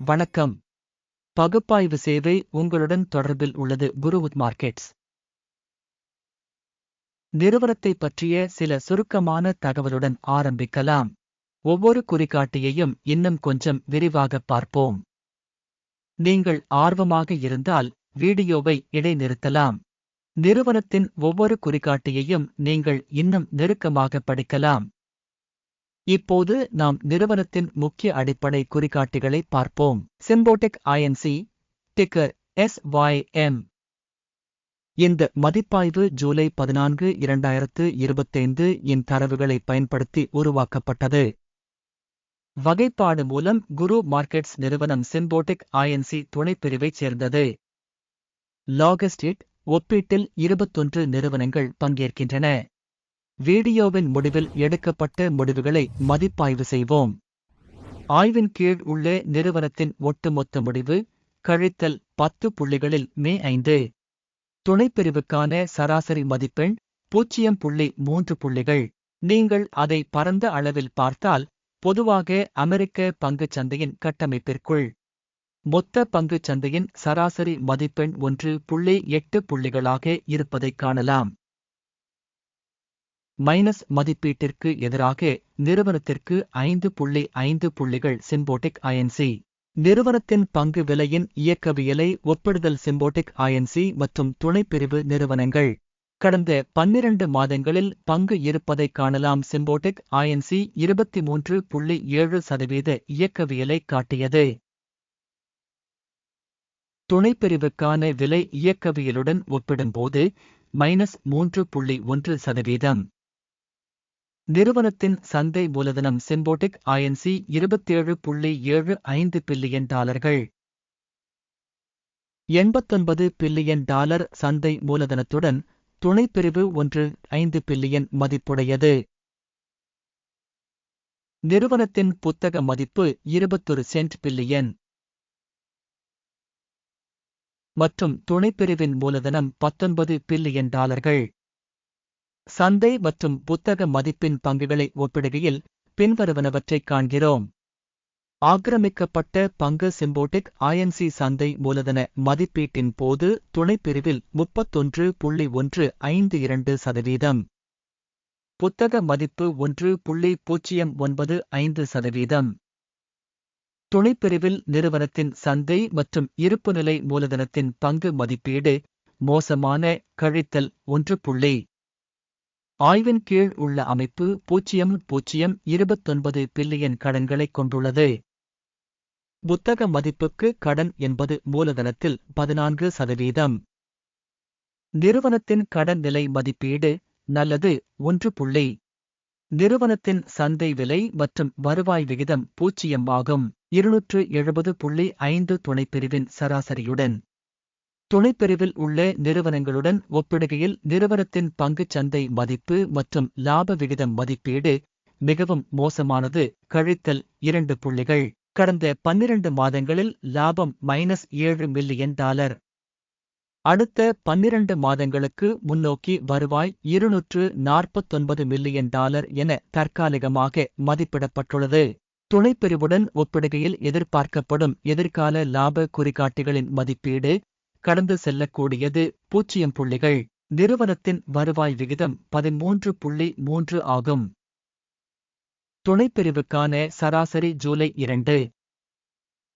வணக்கம். பகுப்பாய்வு சேவை உங்களுடன் தொடர்பில் உள்ளது குருவுத் மார்க்கெட்ஸ். நிறுவனத்தை பற்றிய சில சுருக்கமான தகவலுடன் ஆரம்பிக்கலாம். ஒவ்வொரு குறிகாட்டியையும் இன்னும் கொஞ்சம் விரிவாக பார்ப்போம். நீங்கள் ஆர்வமாக இருந்தால் வீடியோவை இடைநிறுத்தலாம். நிறுவனத்தின் ஒவ்வொரு குறிகாட்டியையும் நீங்கள் இன்னும் நெருக்கமாக படிக்கலாம். இப்போது நாம் நிறுவனத்தின் முக்கிய அடிப்படை குறிகாட்டிகளை பார்ப்போம். Symbotic INC ticker S Y M இந்த மதிப்பாய்வு ஜூலை பதினான்கு இரண்டாயிரத்து இருபத்தைந்து இன் தரவுகளை பயன்படுத்தி உருவாக்கப்பட்டது. வகைப்பாடு மூலம் குரு மார்க்கெட்ஸ் நிறுவனம் சிம்போடெக் ஐஎன்சி துணைப்பிரிவைச் சேர்ந்தது. லாகஸ்டிட் ஒப்பீட்டில் இருபத்தொன்று நிறுவனங்கள் பங்கேற்கின்றன. வீடியோவின் முடிவில் எடுக்கப்பட்ட முடிவுகளை மதிப்பாய்வு செய்வோம். ஆய்வின் கீழ் உள்ள நிறுவனத்தின் ஒட்டுமொத்த முடிவு கழித்தல் பத்து புள்ளிகளில் மே ஐந்து. துணைப்பிரிவுக்கான சராசரி மதிப்பெண் பூஜ்ஜியம் புள்ளி மூன்று புள்ளிகள். நீங்கள் அதை பரந்த அளவில் பார்த்தால் பொதுவாக அமெரிக்க பங்குச் சந்தையின் கட்டமைப்பிற்குள். மொத்த பங்குச் சந்தையின் சராசரி மதிப்பெண் ஒன்று புள்ளி எட்டு புள்ளிகளாக இருப்பதைக் காணலாம். மைனஸ் மதிப்பீட்டிற்கு எதிராக நிறுவனத்திற்கு ஐந்து புள்ளி ஐந்து புள்ளிகள் சிம்போட்டிக் ஐஎன்சி நிறுவனத்தின் பங்கு விலையின் இயக்கவியலை ஒப்பிடுதல் சிம்போட்டிக் ஐஎன்சி மற்றும் துணைப்பிரிவு நிறுவனங்கள். கடந்த பன்னிரண்டு மாதங்களில் பங்கு இருப்பதை காணலாம் சிம்போட்டிக் ஐஎன்சி இருபத்தி மூன்று புள்ளி ஏழு சதவீத இயக்கவியலை காட்டியது. துணைப்பிரிவுக்கான விலை இயக்கவியலுடன் ஒப்பிடும்போது மைனஸ் மூன்று புள்ளி ஒன்று சதவீதம். நிறுவனத்தின் சந்தை மூலதனம் சிம்போட்டிக் ஐஎன்சி இருபத்தேழு புள்ளி ஏழு ஐந்து பில்லியன் டாலர்கள். எண்பத்தொன்பது பில்லியன் டாலர் சந்தை மூலதனத்துடன் துணைப்பிரிவு ஒன்று ஐந்து பில்லியன் மதிப்புடையது. நிறுவனத்தின் புத்தக மதிப்பு இருபத்தொரு சென்ட் பில்லியன். மற்றும் துணைப்பிரிவின் மூலதனம் பத்தொன்பது பில்லியன் டாலர்கள். சந்தை மற்றும் புத்தக மதிப்பின் பங்குகளை ஒப்பிடுகையில் பின்வருவனவற்றைக் காண்கிறோம். ஆக்கிரமிக்கப்பட்ட பங்கு சிம்போட்டிக் ஐஎன்சி சந்தை மூலதன மதிப்பீட்டின் போது துணைப்பிரிவில் முப்பத்தொன்று புள்ளி ஒன்று ஐந்து இரண்டு சதவீதம். புத்தக மதிப்பு ஒன்று புள்ளி பூஜ்ஜியம் ஒன்பது ஐந்து சதவீதம். துணைப்பிரிவில் நிறுவனத்தின் சந்தை மற்றும் இருப்புநிலை மூலதனத்தின் பங்கு மதிப்பீடு மோசமான கழித்தல் ஒன்று புள்ளி ஆய்வின் கீழ் உள்ள அமைப்பு பூஜ்ஜியம் பூஜ்ஜியம் இருபத்தொன்பது பில்லியன் கடன்களைக் கொண்டுள்ளது. புத்தக மதிப்புக்கு கடன் என்பது மூலதனத்தில் பதினான்கு சதவீதம். நிறுவனத்தின் கடன் நிலை மதிப்பீடு நல்லது ஒன்று புள்ளி. நிறுவனத்தின் சந்தை விலை மற்றும் வருவாய் விகிதம் பூஜ்ஜியம் ஆகும். இருநூற்று எழுபது புள்ளி ஐந்து துணைப்பிரிவின் சராசரியுடன். துணைப்பிரிவில் உள்ள நிறுவனங்களுடன் ஒப்பிடுகையில் நிறுவனத்தின் பங்குச் சந்தை மதிப்பு மற்றும் லாப விகிதம் மதிப்பீடு மிகவும் மோசமானது. கழித்தல் இரண்டு புள்ளிகள். கடந்த பன்னிரண்டு மாதங்களில் லாபம் மைனஸ் ஏழு மில்லியன் டாலர். அடுத்த பன்னிரண்டு மாதங்களுக்கு முன்னோக்கி வருவாய் இருநூற்று நாற்பத்தொன்பது மில்லியன் டாலர் என தற்காலிகமாக மதிப்பிடப்பட்டுள்ளது. துணைப்பிரிவுடன் ஒப்பிடுகையில் எதிர்பார்க்கப்படும் எதிர்கால லாப குறிகாட்டிகளின் மதிப்பீடு கடந்து செல்லக்கூடியது பூஜ்ஜியம் புள்ளிகள். நிறுவனத்தின் வருவாய் விகிதம் பதிமூன்று புள்ளி மூன்று ஆகும். துணைப்பிரிவுக்கான சராசரி ஜூலை இரண்டு.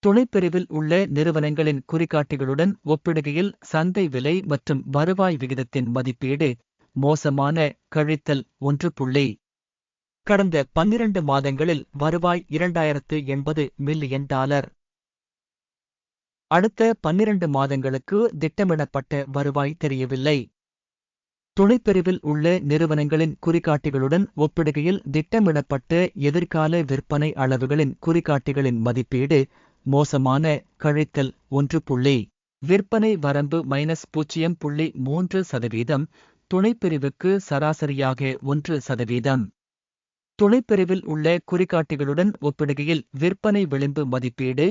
துணைப்பிரிவில் உள்ள நிறுவனங்களின் குறிகாட்டிகளுடன் ஒப்பிடுகையில் சந்தை விலை மற்றும் வருவாய் விகிதத்தின் மதிப்பீடு மோசமான கழித்தல் ஒன்று புள்ளி. கடந்த பன்னிரண்டு மாதங்களில் வருவாய் இரண்டாயிரத்து எண்பது மில்லியன் டாலர். அடுத்த பன்னிரண்டு மாதங்களுக்கு திட்டமிடப்பட்ட வருவாய் தெரியவில்லை. துணைப்பிரிவில் உள்ள நிறுவனங்களின் குறிகாட்டிகளுடன் ஒப்பிடுகையில் திட்டமிடப்பட்ட எதிர்கால விற்பனை அளவுகளின் குறிகாட்டிகளின் மதிப்பீடு மோசமான கழித்தல் ஒன்று புள்ளி விற்பனை வரம்பு மைனஸ் பூஜ்ஜியம் புள்ளி மூன்று சதவீதம் துணைப்பிரிவுக்கு சராசரியாக ஒன்று சதவீதம். துணைப்பிரிவில் உள்ள குறிகாட்டிகளுடன் ஒப்பிடுகையில் விற்பனை விளிம்பு மதிப்பீடு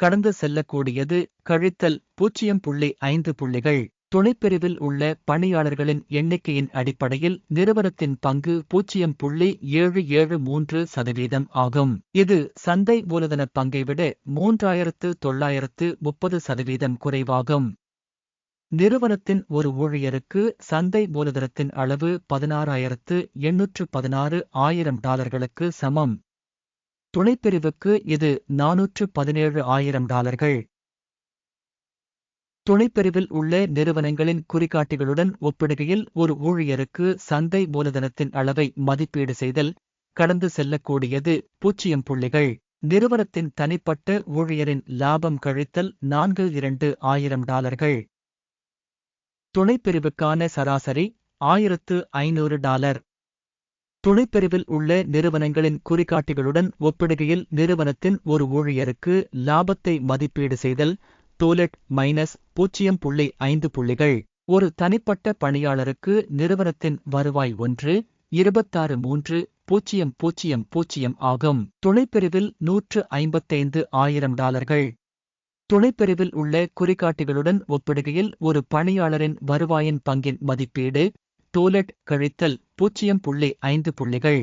கடந்து செல்லக்கூடியது கழித்தல் பூஜ்ஜியம் புள்ளி ஐந்து புள்ளிகள். துணைப்பிரிவில் உள்ள பணியாளர்களின் எண்ணிக்கையின் அடிப்படையில் நிறுவனத்தின் பங்கு பூஜ்ஜியம் புள்ளி ஏழு ஏழு மூன்று சதவீதம் ஆகும். இது சந்தை மூலதன பங்கை விட மூன்றாயிரத்து தொள்ளாயிரத்து முப்பது சதவீதம் குறைவாகும். நிறுவனத்தின் ஒரு ஊழியருக்கு சந்தை மூலதனத்தின் அளவு பதினாறாயிரத்து எண்ணூற்று பதினாறு ஆயிரம் டாலர்களுக்கு சமம். துணைப்பிரிவுக்கு இது நானூற்று பதினேழு ஆயிரம் டாலர்கள். துணைப்பிரிவில் உள்ள நிறுவனங்களின் குறிகாட்டிகளுடன் ஒப்பிடுகையில் ஒரு ஊழியருக்கு சந்தை மூலதனத்தின் அளவை மதிப்பீடு செய்தல் கடந்து செல்லக்கூடியது பூஜ்ஜியம் புள்ளிகள். நிறுவனத்தின் தனிப்பட்ட ஊழியரின் லாபம் கழித்தல் நான்கு இரண்டு ஆயிரம் டாலர்கள். துணைப்பிரிவுக்கான சராசரி ஆயிரத்து ஐநூறு டாலர். துணைப்பிரிவில் உள்ள நிறுவனங்களின் குறிகாட்டிகளுடன் ஒப்பிடுகையில் நிறுவனத்தின் ஒரு ஊழியருக்கு லாபத்தை மதிப்பீடு செய்தல் டோலெட் மைனஸ் பூஜ்ஜியம் புள்ளி ஐந்து புள்ளிகள். ஒரு தனிப்பட்ட பணியாளருக்கு நிறுவனத்தின் வருவாய் ஒன்று இருபத்தாறு மூன்று பூஜ்ஜியம் பூஜ்ஜியம் பூஜ்ஜியம் ஆகும். துணைப்பிரிவில் நூற்று ஐம்பத்தைந்து ஆயிரம் டாலர்கள். துணைப்பிரிவில் உள்ள குறிகாட்டிகளுடன் ஒப்பிடுகையில் ஒரு பணியாளரின் வருவாயின் பங்கின் மதிப்பீடு டோலெட் கழித்தல் பூஜ்ஜியம் புள்ளி ஐந்து புள்ளிகள்.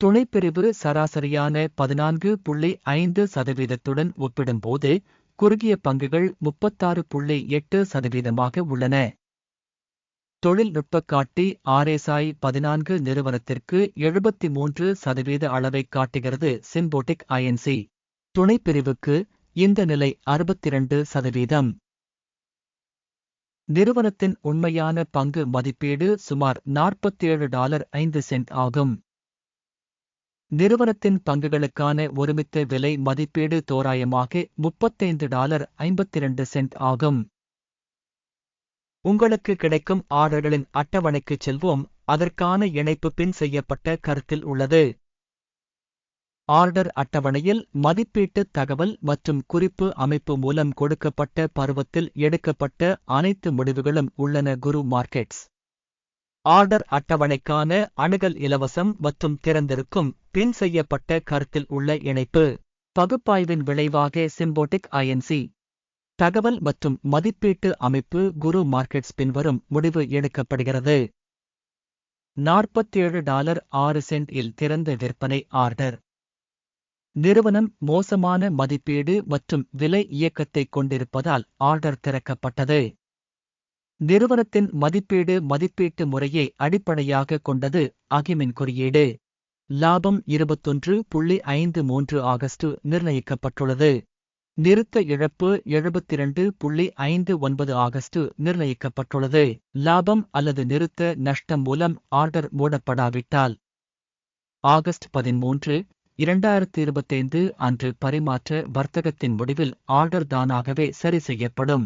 துணைப்பிரிவு சராசரியான பதினான்கு புள்ளி ஐந்து சதவீதத்துடன் ஒப்பிடும்போது குறுகிய பங்குகள் முப்பத்தாறு புள்ளி எட்டு சதவீதமாக உள்ளன. தொழில்நுட்ப காட்டி ஆர்எஸ்ஐ பதினான்கு நிறுவனத்திற்கு எழுபத்தி மூன்று சதவீத அளவை காட்டுகிறது சிம்போட்டிக் ஐஎன்சி துணைப்பிரிவுக்கு இந்த நிலை அறுபத்தி இரண்டு சதவீதம். நிறுவனத்தின் உண்மையான பங்கு மதிப்பீடு சுமார் நாற்பத்தேழு டாலர் ஐந்து சென்ட் ஆகும். நிறுவனத்தின் பங்குகளுக்கான ஒருமித்த விலை மதிப்பீடு தோராயமாக முப்பத்தைந்து டாலர் ஐம்பத்திரண்டு சென்ட் ஆகும். உங்களுக்கு கிடைக்கும் ஆர்டர்களின் அட்டவணைக்கு செல்வோம். அதற்கான இணைப்பு பின் செய்யப்பட்ட கருத்தில் உள்ளது. ஆர்டர் அட்டவணையில் மதிப்பீட்டு தகவல் மற்றும் குறிப்பு அமைப்பு மூலம் கொடுக்கப்பட்ட பருவத்தில் எடுக்கப்பட்ட அனைத்து முடிவுகளும் உள்ளன குரு மார்க்கெட்ஸ். ஆர்டர் அட்டவணைக்கான அணுகல் இலவசம் மற்றும் திறந்திருக்கும் பின் செய்யப்பட்ட கருத்தில் உள்ள இணைப்பு. பகுப்பாய்வின் விளைவாக சிம்போட்டிக் ஐஎன்சி தகவல் மற்றும் மதிப்பீட்டு அமைப்பு குரு மார்க்கெட்ஸ் பின்வரும் முடிவு எடுக்கப்படுகிறது. நாற்பத்தேழு டாலர் ஆறு சென்ட் இல் திறந்த விற்பனை ஆர்டர். நிறுவனம் மோசமான மதிப்பீடு மற்றும் விலை இயக்கத்தை கொண்டிருப்பதால் ஆர்டர் திறக்கப்பட்டது. நிறுவனத்தின் மதிப்பீடு மதிப்பீட்டு முறையை அடிப்படையாக கொண்டது அகிமின் குறியீடு. லாபம் இருபத்தொன்று புள்ளி ஐந்து மூன்று ஆகஸ்ட் நிர்ணயிக்கப்பட்டுள்ளது. நிறுத்த இழப்பு எழுபத்திரண்டு புள்ளி ஐந்து ஒன்பது ஆகஸ்ட் நிர்ணயிக்கப்பட்டுள்ளது. லாபம் அல்லது நிறுத்த நஷ்டம் மூலம் ஆர்டர் மூடப்படாவிட்டால். ஆகஸ்ட் பதிமூன்று இரண்டாயிரத்தி இருபத்தைந்து அன்று பரிமாற்ற வர்த்தகத்தின் முடிவில் ஆர்டர் தானாகவே சரி செய்யப்படும்.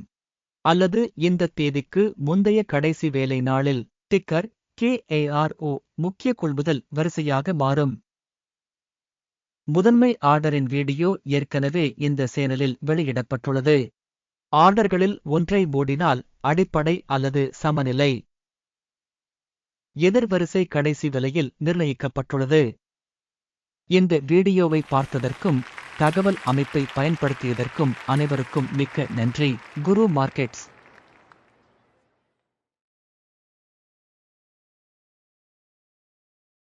அல்லது இந்த தேதிக்கு முந்தைய கடைசி வேலை நாளில் டிக்கர் கேஏஆர்ஓ முக்கிய கொள்முதல் வரிசையாக மாறும். முதன்மை ஆர்டரின் வீடியோ ஏற்கனவே இந்த சேனலில் வெளியிடப்பட்டுள்ளது. ஆர்டர்களில் ஒன்றை மூடினால் அடிப்படை அல்லது சமநிலை. எதிர்வரிசை கடைசி விலையில் நிர்ணயிக்கப்பட்டுள்ளது. இந்த வீடியோவை பார்த்ததற்கும் தகவல் அமைப்பை பயன்படுத்தியதற்கும் அனைவருக்கும் மிக்க நன்றி. குரு மார்க்கெட்ஸ்.